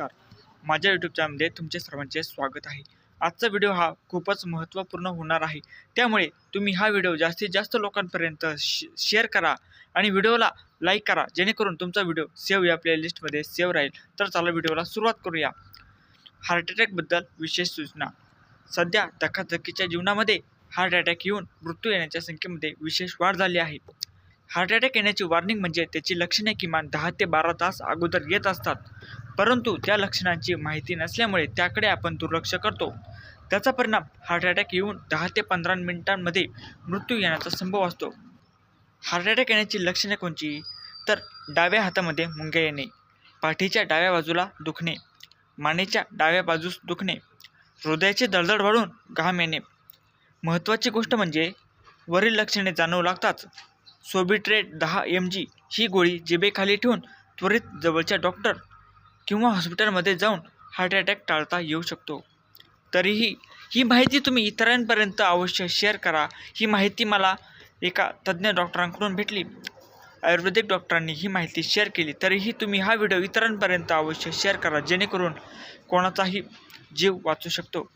नमस्कार. माझ्या यूट्यूब चॅनलमध्ये तुमचे सर्वांचे स्वागत आहे. आजचा व्हिडिओ हा खूपच महत्त्वपूर्ण होणार आहे. त्यामुळे तुम्ही हा व्हिडिओ जास्तीत जास्त लोकांपर्यंत शे शेअर करा आणि व्हिडिओला लाईक करा. जेणेकरून तुमचा व्हिडिओ सेव्ह या प्लेलिस्टमध्ये सेव्ह राहील. तर चला व्हिडिओला सुरुवात करूया. हार्ट अटॅकबद्दल विशेष सूचना. सध्या धकाधकीच्या जीवनामध्ये हार्ट अटॅक येऊन मृत्यू येण्याच्या संख्येमध्ये विशेष वाढ झाली आहे. हार्ट अटॅक येण्याची वॉर्निंग म्हणजे त्याची लक्षणे किमान दहा ते बारा तास अगोदर येत असतात. परंतु त्या लक्षणांची माहिती नसल्यामुळे त्याकडे आपण दुर्लक्ष करतो. त्याचा परिणाम हार्ट अटॅक येऊन दहा ते पंधरा मिनिटांमध्ये मृत्यू येण्याचा संभव असतो. हार्ट अटॅक येण्याची लक्षणे कोणची? तर डाव्या हातामध्ये मुंग्या येणे पाठीच्या डाव्या बाजूला दुखणे मानेच्या डाव्या बाजूस दुखणे हृदयाची दळदळ वाढून घाम येणे. महत्त्वाची गोष्ट म्हणजे वरील लक्षणे जाणवू लागताच सोबिट्रेट दहा एम जी ही गोळी जिबेखाली ठेवून त्वरित जवळच्या डॉक्टर किंवा हॉस्पिटलमध्ये जाऊन हार्ट अटॅक टाळता येऊ शकतो. तरीही ही माहिती तुम्ही इतरांपर्यंत अवश्य शेअर करा. ही माहिती मला एका तज्ज्ञ डॉक्टरांकडून भेटली. आयुर्वेदिक डॉक्टरांनी ही माहिती शेअर केली. तरीही तुम्ही हा व्हिडिओ इतरांपर्यंत अवश्य शेअर करा जेणेकरून कोणाचाही जीव वाचू शकतो.